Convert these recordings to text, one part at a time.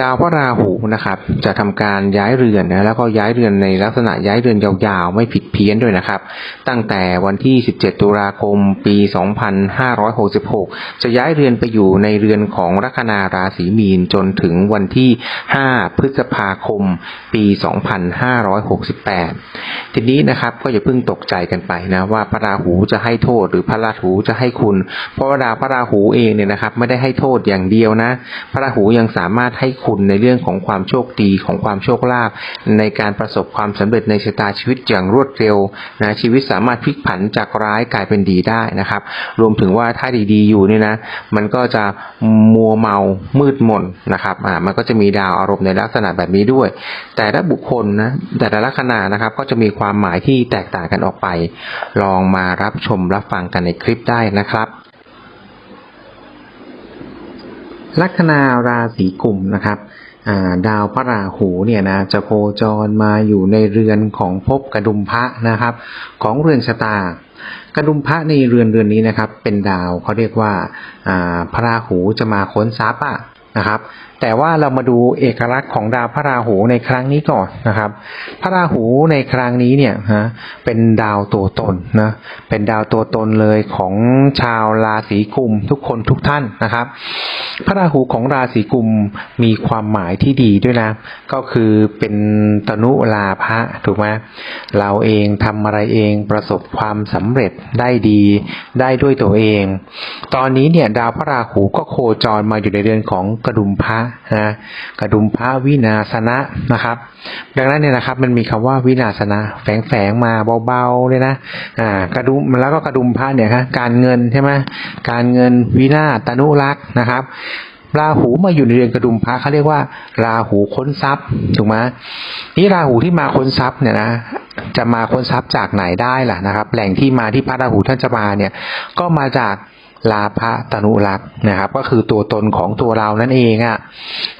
ดาวพระราหูนะครับ จะทำการย้ายเรือนนะแล้วก็ย้ายเรือนในลักษณะย้ายเรือนยาวๆ ไม่ผิดเพี้ยนด้วยนะครับ ตั้งแต่วันที่ 17 ตุลาคม ปี 2566 จะย้ายเรือนไปอยู่ในเรือนของลัคนาราศีมีนจนถึงวันที่ 5 พฤษภาคม ปี 2568 ทีนี้นะครับก็อย่าเพิ่งตกใจกันไปนะว่าพระราหูจะให้โทษหรือพระราหูจะให้คุณ เพราะว่าดาวพระราหูเองเนี่ยนะครับไม่ได้ให้โทษอย่างเดียวนะ พระราหูยังสามารถให้คณในเรื่องของความโชคดีของความโชคลาภในการประสบความสำเร็จในชะตาชีวิตอย่างรวดเร็วนะชีวิตสามารถพลิกผันจากร้ายกลายเป็นดีได้นะครับ รวมถึงว่าถ้าดีๆอยู่เนี่ยนะมันก็จะมัวเมามืดมนนะครับอ่ามันก็จะมีดาวอารมณ์ในลักษณะแบบนี้ด้วย แต่ละบุคคลนะแต่ละลัคนานะครับก็จะมีความหมายที่แตกต่างกันออกไป ลองมารับชมรับฟังกันในคลิปได้นะครับ ลัคนาราศีกุมนะครับดาวพระราหูเนี่ยนะจะโคจรมาอยู่ในเรือนของภพกระดุมพระนะครับ ของเรือนชะตา กระดุมพระในเรือนเรือนนี้นะครับ เป็นดาวเขาเรียกว่าพระราหูจะมาค้นทรัพย์อะนะครับแต่ว่าเรามาดูเอกลักษณ์ของดาวพระราหูในครั้งนี้ก่อนนะครับ พระราหูในครั้งนี้เนี่ยฮะเป็นดาวตัวตนนะเป็นดาวตัวตนเลยของชาวราศีกุมทุกคนทุกท่านนะครับ พระราหูของราศีกุมมีความหมายที่ดีด้วยนะ ก็คือเป็นตนุลาภะถูกไหมเราเองทำอะไรเองประสบความสำเร็จได้ดีได้ด้วยตัวเอง ตอนนี้เนี่ยดาวพระราหูก็โคจรมาอยู่ในเรือนของกระดุมพระนะกระดุมพระวินาสนะนะครับ ดังนั้นเนี่ยนะครับมันมีคำว่าวินาสนะแฝงๆมาเบาๆเลยนะอ่ากระดุมแล้วก็กระดุมพระเนี่ยครับการเงินใช่ไหมการเงินวินาตนุรักษ์นะครับราหูมาอยู่ในเรือนกระดุมพระเขาเรียกว่า ราหูค้นทรัพย์ถูกไหมนี่ราหูที่มาค้นทรัพย์เนี่ยนะจะมาค้นทรัพย์จากไหนได้ล่ะนะครับ แหล่งที่มาที่พระราหูท่านจะมาเนี่ย ก็มาจาก ลาภะตนุรักษ์นะครับ ก็คือตัวตนของตัวเรานั่นเองอะ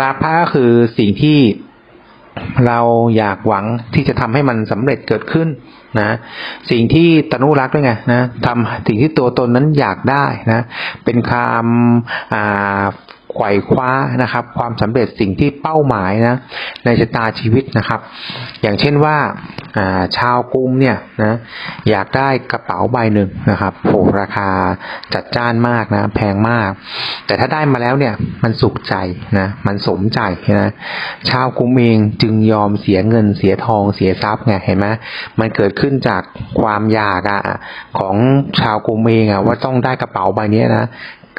ลาภะก็คือสิ่งที่เราอยากหวังที่จะทำให้มันสำเร็จเกิดขึ้นนะ สิ่งที่ตนุรักษ์ด้วยไงนะทำสิ่งที่ตัวตนนั้นอยากได้นะ เป็นคำอ่า ไขว่คว้านะครับ ความสำเร็จสิ่งที่เป้าหมายนะในชะตาชีวิตนะครับ อย่างเช่นว่าชาวกรุงเนี่ยนะอยากได้กระเป๋าใบหนึ่งนะครับโหราคาจัดจ้านมากนะแพงมาก แต่ถ้าได้มาแล้วเนี่ยมันสุขใจนะมันสมใจนะชาวกรุงเองจึงยอมเสียเงินเสียทองเสียทรัพย์ไงเห็นไหมมันเกิดขึ้นจากความอยากอะของชาวกรุงเองอะว่าต้องได้กระเป๋าใบนี้นะ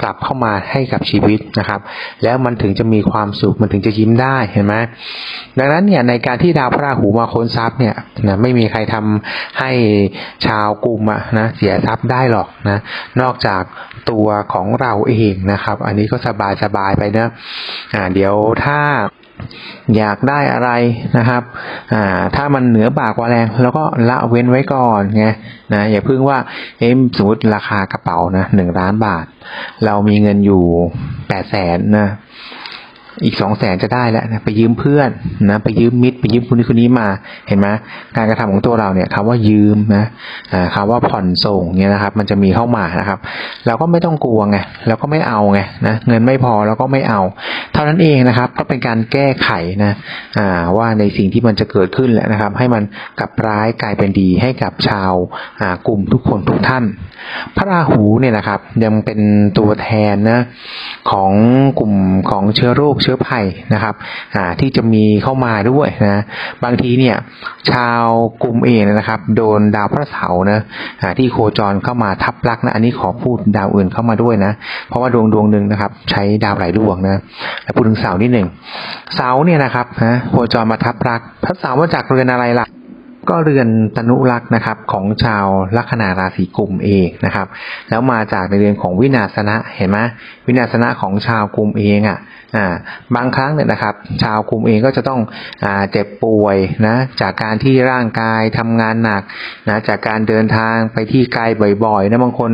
กลับเข้ามาให้กับชีวิตนะครับ แล้วมันถึงจะมีความสุขมันถึงจะยิ้มได้เห็นไหมดังนั้นเนี่ยในการที่ดาวพระราหูมาค้นทรัพย์เนี่ยนะไม่มีใครทำให้ชาวกลุ่มอะนะเสียทรัพย์ได้หรอกนะนอกจากตัวของเราเองนะครับ อันนี้ก็สบายสบายไปนะอ่าเดี๋ยวถ้า อยากได้อะไรนะครับอ่าถ้ามันเหนือบากกว่าแรงแล้วก็ละเว้นไว้ก่อนไงนะอย่าเพิ่งว่าเอ๊ะสมมติราคากระเป๋านะหนึ่งล้านบาท เรามีเงินอยู่แปดแสนนะอีกสองแสนจะได้แล้วนะไปยืมเพื่อนนะไปยืมมิตร ไปยืมคนนี้คนนี้มาเห็นไหมการกระทำของตัวเราเนี่ยคำว่ายืมนะอ่าคำว่าผ่อนส่งเนี่ยนะครับ มันจะมีเข้ามานะครับ เราก็ไม่ต้องกลัวไงเราก็ไม่เอาไงนะเงินไม่พอเราก็ไม่เอา เท่านั้นเองนะครับ ก็เป็นการแก้ไขนะว่าในสิ่งที่มันจะเกิดขึ้นแหละนะครับ ให้มันกลับร้ายกลายเป็นดีให้กับชาวกลุ่มทุกคนทุกท่าน พระราหูเนี่ยนะครับ ยังเป็นตัวแทนนะของกลุ่มของเชื้อโรคเชื้อภัยนะครับที่จะมีเข้ามาด้วยนะบางทีเนี่ยชาวกลุ่มเองนะครับ โดนดาวพระเสาร์นะที่โคจรเข้ามาทับลักนะอันนี้ขอพูดดาวอื่นเข้ามาด้วยนะ เพราะว่าดวงดวงหนึ่งนะครับ ใช้ดาวหลายดวงนะแล้วพูดถึงเสาร์นิดหนึ่งเสาร์เนี่ยนะครับนะโคจรมาทับลักพระเสาร์มาจากเรือนอะไรล่ะ ก็เรือนตนุรักษ์นะครับของชาวลัคนาราศีกุมเองนะครับ แล้วมาจากในเรือนของวินาศนะเห็นไหมวินาศนะของชาวกุมเองอะอ่าบางครั้งเนี่ยนะครับ ชาวกุมเองก็จะต้องอ่าเจ็บป่วยนะจากการที่ร่างกายทำงานหนักนะจากการเดินทางไปที่ไกลบ่อยๆนะบางคน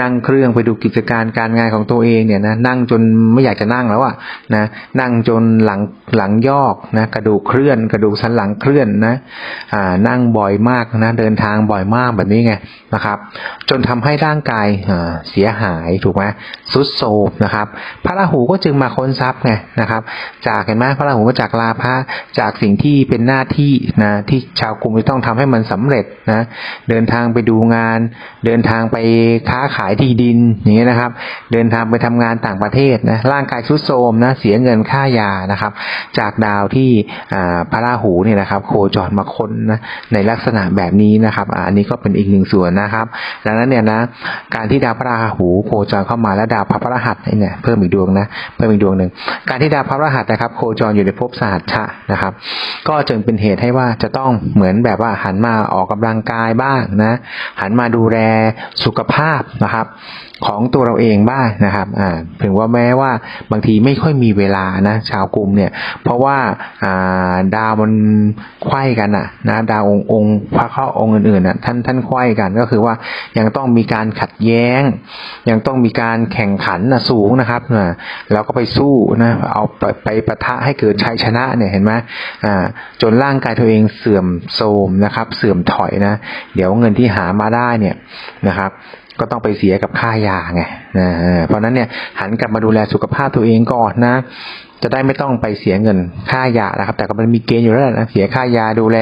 นั่งเครื่องไปดูกิจการการงานของตัวเองเนี่ยนะนั่งจนไม่อยากจะนั่งแล้วอะนะนั่งจนหลังหลังยอกนะกระดูกเคลื่อน กระดูกสันหลังเคลื่อนนะอ่านั่งบ่อยมากนะเดินทางบ่อยมากแบบนี้ไงนะครับ จนทำให้ร่างกายเสียหายถูกไหมสุดโทมนะครับ พระราหูก็จึงมาค้นทรัพย์ไงนะครับ จากเห็นไหมพระราหูมาจากลาภะจากสิ่งที่เป็นหน้าที่นะที่ชาวกรุงจะต้องทำให้มันสำเร็จนะเดินทางไปดูงาน เดินทางไปค้าขายที่ดินอย่างเงี้ยนะครับ เดินทางไปทำงานต่างประเทศนะร่างกายทรุดโทมนะเสียเงินค่ายานะครับ จากดาวที่พระราหูเนี่ยนะครับ โคจรมาค้นนะในลักษณะแบบนี้นะครับอันนี้ก็เป็นอีกหนึ่งส่วนนะครับ ดังนั้นเนี่ยนะการที่ดาวพระราหูโคจรเข้ามาแล้วดาวพระพฤหัสเนี่ยเพิ่มอีกดวงนะเพิ่มอีกดวงหนึ่งการที่ดาวพระพฤหัสนะครับ โคจรอยู่ในภพสหัชชะนะครับ ก็จึงเป็นเหตุให้ว่าจะต้องเหมือนแบบว่าหันมาออกกำลังกายบ้างนะหันมาดูแลสุขภาพนะครับของตัวเราเองบ้างนะครับอ่าถึงว่าแม้ว่าบางทีไม่ค่อยมีเวลานะชาวกรุมเนี่ยเพราะว่าอ่าดาวมันไขว้กันอะนะดาวองค์องค์พระเข้าองค์อื่นๆน่ะท่านท่านไขว้กันก็คือว่ายังต้องมีการขัดแย้ง ยังต้องมีการแข่งขันนะสูงนะครับอ่าแล้วก็ไปสู้นะเอาไปไปปะทะให้เกิดชัยชนะเนี่ยเห็นไหมอ่าจนร่างกายตัวเองเสื่อมโทรมนะครับ เสื่อมถอยนะ เดี๋ยวเงินที่หามาได้เนี่ยนะครับก็ต้องไปเสียกับค่ายาไงนะเพราะนั้นเนี่ยหันกลับมาดูแลสุขภาพตัวเองก่อนนะ จะได้ไม่ต้องไปเสียเงินค่ายานะครับ แต่ก็มันมีเกณฑ์อยู่แล้วนะเสียค่ายาดูแล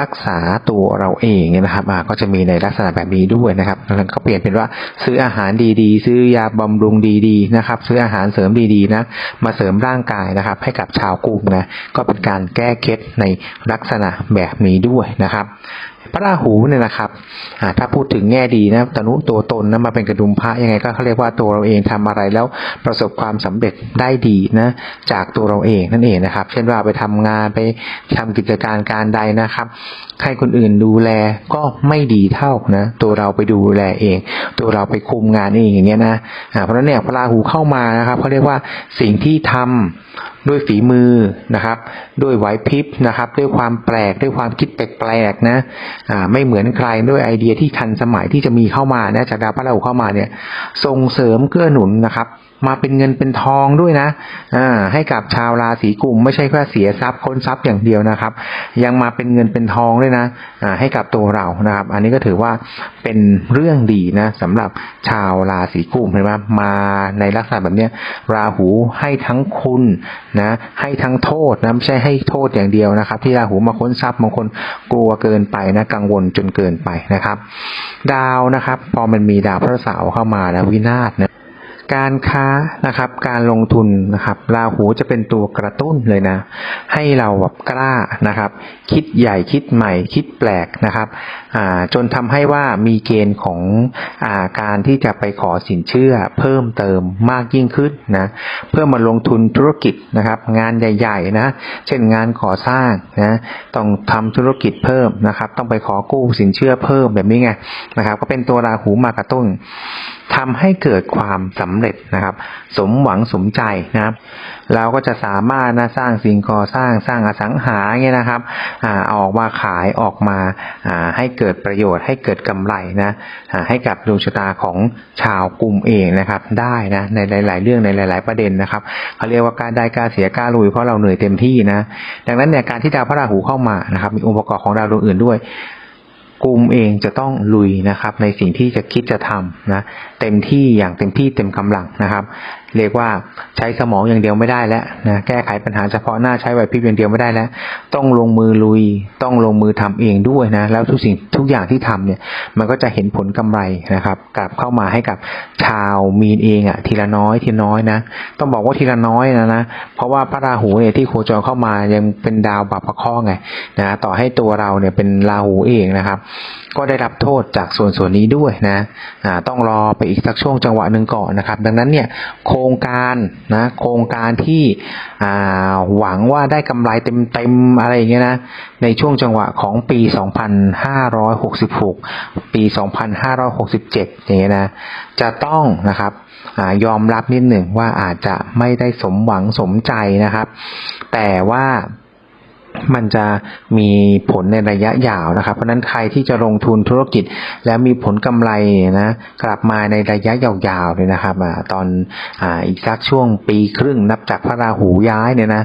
รักษาตัวเราเองเนี่ยนะครับก็จะมีในลักษณะแบบนี้ด้วยนะครับแล้วก็เปลี่ยนเป็นว่าซื้ออาหารดีๆ ซื้อยาบำรุงดีๆนะครับ ซื้ออาหารเสริมดีๆนะมาเสริมร่างกายนะครับ ให้กับชาวกรุงนะก็เป็นการแก้เคล็ดในลักษณะแบบนี้ด้วยนะครับ พระราหูเนี่ยนะครับถ้าพูดถึงแง่ดีนะตนุตัวตนนะมาเป็นกระดุมพระยังไงก็เขาเรียกว่าตัวเราเองทำอะไรแล้วประสบความสำเร็จได้ดีนะจากตัวเราเองนั่นเองนะครับ เช่นว่าไปทำงานไปทำกิจการการใดนะครับ ให้คนอื่นดูแลก็ไม่ดีเท่านะตัวเราไปดูแลเอง ตัวเราไปคุมงานเองอย่างเงี้ยนะเพราะนั้นเนี่ยพระราหูเข้ามานะครับเขาเรียกว่าสิ่งที่ทำ ด้วยฝีมือนะครับ ด้วยไหวพริบนะครับ ด้วยความแปลกด้วยความคิดแปลกๆนะอ่าไม่เหมือนใครด้วยไอเดียที่ทันสมัยที่จะมีเข้ามานะจากดาวพระราหูเข้ามาเนี่ยส่งเสริมเกื้อหนุนนะครับ มาเป็นเงินเป็นทองด้วยนะอ่าให้กับชาวราศีกุมไม่ใช่แค่เสียทรัพย์ค้นทรัพย์อย่างเดียวนะครับ ยังมาเป็นเงินเป็นทองด้วยนะอ่าให้กับตัวเรานะครับ อันนี้ก็ถือว่าเป็นเรื่องดีนะสำหรับชาวราศีกุมเห็นไหมมาในลักษณะแบบเนี้ยราหูให้ทั้งคุณนะให้ทั้งโทษนะไม่ใช่ให้โทษอย่างเดียวนะครับ ที่ราหูมาค้นทรัพย์บางคนกลัวเกินไปนะกังวลจนเกินไปนะครับ ดาวนะครับ พอมันมีดาวพระเสาร์เข้ามาแล้ววินาศนะ การค้านะครับ การลงทุนนะครับราหูจะเป็นตัวกระตุ้นเลยนะ ให้เราแบบกล้านะครับ คิดใหญ่คิดใหม่ คิดแปลกนะครับจนทำให้ว่ามีเกณฑ์ของอาการที่จะไปขอสินเชื่อ เพิ่มเติมมากยิ่งขึ้นนะเพื่อมาลงทุนธุรกิจนะครับ งานใหญ่ ๆ นะ เช่นงานก่อสร้างนะต้องทำธุรกิจเพิ่มนะครับ ต้องไปขอกู้สินเชื่อเพิ่มแบบนี้ไงนะครับ ก็เป็นตัวราหูมากระตุ้นทำให้เกิดความสำเร็จนะครับ สมหวังสมใจนะครับ เราก็จะสามารถนะสร้างสิ่งก่อสร้างสร้างอสังหาเงี้ยนะครับอ่าอาออกมาขายออกมาอ่าให้เกิดประโยชน์ให้เกิดกำไรนะอ่าให้กับดวงชะตาของชาวกลุ่มเองนะครับ ได้นะในหลาย ๆ เรื่องในหลาย ๆ ประเด็นนะครับเขาเรียกว่าการได้การเสียการลุยเพราะเราเหนื่อยเต็มที่นะดังนั้นเนี่ยการที่ดาวพระราหูเข้ามานะครับมีองค์ประกอบของดาวดวงอื่นด้วย กลุ่มเองจะต้องลุยนะครับ ในสิ่งที่จะคิดจะทำนะเต็มที่อย่างเต็มที่เต็มกำลังนะครับ เรียกว่าใช้สมองอย่างเดียวไม่ได้แล้วนะแก้ไขปัญหาเฉพาะหน้าใช้ไหวพริบอย่างเดียวไม่ได้แล้ว ต้องลงมือลุย ต้องลงมือทำเองด้วยนะแล้วทุกสิ่งทุกอย่างที่ทำเนี่ยมันก็จะเห็นผลกำไรนะครับกลับเข้ามาให้กับชาวมีนเองอะ่ะทีละน้อยทีน้อยนะต้องบอกว่าทีละน้อยนะนะเพราะว่าพระราหูเนี่ยที่โคจรเข้ามายังเป็นดาวบัพพะข้อไงนะต่อให้ตัวเราเนี่ยเป็นราหูเองนะครับ ก็ได้รับโทษจากส่วนส่วนนี้ด้วยนะอ่าต้องรอไปอีกสักช่วงจังหวะหนึ่งก่อนนะครับ ดังนั้นเนี่ยโครงการนะโครงการที่หวังว่าได้กำไรเต็มๆอะไรอย่างเงี้ยนะในช่วงจังหวะของปี 2566 ปี 2567 อย่างเงี้ยนะจะต้องนะครับอยอมรับนิดหนึ่งว่าอาจจะไม่ได้สมหวังสมใจนะครับ แต่ว่า มันจะมีผลในระยะยาวนะครับ เพราะนั้นใครที่จะลงทุนธุรกิจ แล้วมีผลกำไรนะกลับมาในระยะยาวๆเลยนะครับอตอนออีกสักช่วงปีครึ่งนับจากพระราหูย้ายเนี่ยนะ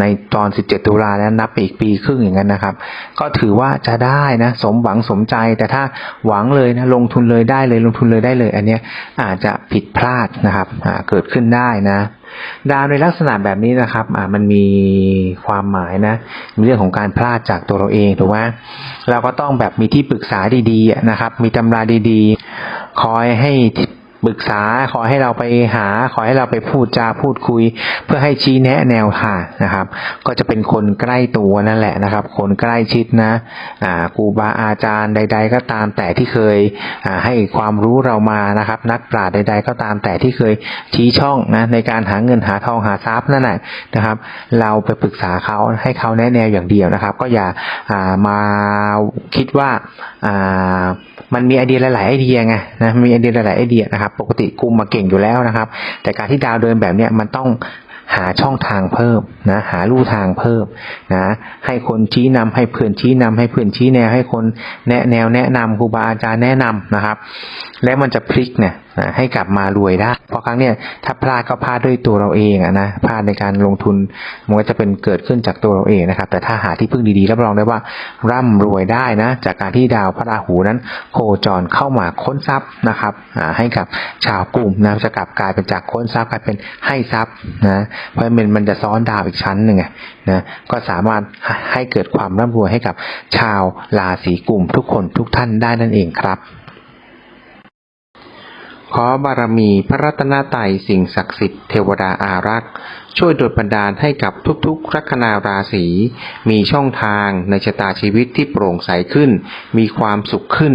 ในตอน 17 ตุลาแล้วนับไปอีกปีครึ่งอย่างนั้นนะครับ ก็ถือว่าจะได้นะสมหวังสมใจแต่ถ้าหวังเลยนะลงทุนเลยได้เลยลงทุนเลยได้เลย อันเนี้ยอาจจะผิดพลาดนะครับเกิดขึ้นได้นะ ดาวในลักษณะแบบนี้นะครับอ่ามันมีความหมายนะมีเรื่องของการพลาดจากตัวเราเองถูกไหมเราก็ต้องแบบมีที่ปรึกษาดีๆนะครับ มีตำราดีๆ คอยให้ ปรึกษาขอให้เราไปหา ขอให้เราไปพูดจาพูดคุย เพื่อให้ชี้แนะแนวทางนะครับ ก็จะเป็นคนใกล้ตัวนั่นแหละนะครับ คนใกล้ชิดนะครูบาอาจารย์ใด ๆ ก็ตามแต่ที่เคยให้ความรู้เรามานะครับ นักปราชญ์ใด ๆ ก็ตามแต่ที่เคยชี้ช่องนะในการหาเงินหาทองหาทรัพย์นั่นแหละนะครับ เราไปปรึกษาเขาให้เขาแนะแนวอย่างเดียวนะครับ ก็อย่าามาคิดว่าอ่า มันมีไอเดียหลายๆไอเดียไงนะมีไอเดียหลายๆไอเดียนะครับ ปกติกลุ่มมาเก่งอยู่แล้วนะครับ แต่การที่ดาวเดินแบบเนี้ยมันต้องหาช่องทางเพิ่มนะหาลู่ทางเพิ่มนะให้คนชี้นำให้เพื่อนชี้นำให้เพื่อนชี้แนวให้คนแนะแนวแนะนำครูบาอาจารย์แนะนำนะครับ แล้วมันจะพลิกเนี่ย นะให้กลับมารวยได้ เพราะครั้งเนี้ยถ้าพลาดก็พลาดด้วยตัวเราเองอะนะพลาดในการลงทุนมันก็จะเป็นเกิดขึ้นจากตัวเราเองนะครับ แต่ถ้าหาที่พึ่งดีๆรับรองได้ว่าร่ำรวยได้นะ จากการที่ดาวพระราหูนั้น โคจรเข้ามาค้นทรัพย์นะครับให้กับชาวกลุ่มนะจะกลับกลายเป็นจากค้นทรัพย์กลายเป็นให้ทรัพย์นะเพราะมันมันจะซ้อนดาวอีกชั้นหนึ่งนะก็สามารถให้เกิดความร่ำรวยให้กับชาวราศีกลุ่มทุกคนทุกท่านได้นั่นเองครับ ขอบารมีพระรัตนตรัยสิ่งศักดิ์สิทธิ์เทวดาอารักษ์ ช่วยดลบันดาลให้กับทุกๆ ลัคนาราศีมีช่องทางในชะตาชีวิตที่โปร่งใสขึ้น มีความสุขขึ้น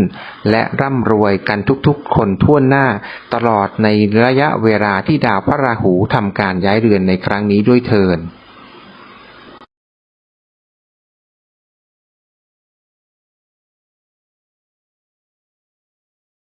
และร่ำรวยกันทุกๆ คนทั่วหน้า ตลอดในระยะเวลาที่ดาวพระราหูทำการย้ายเรือนในครั้งนี้ด้วยเทิน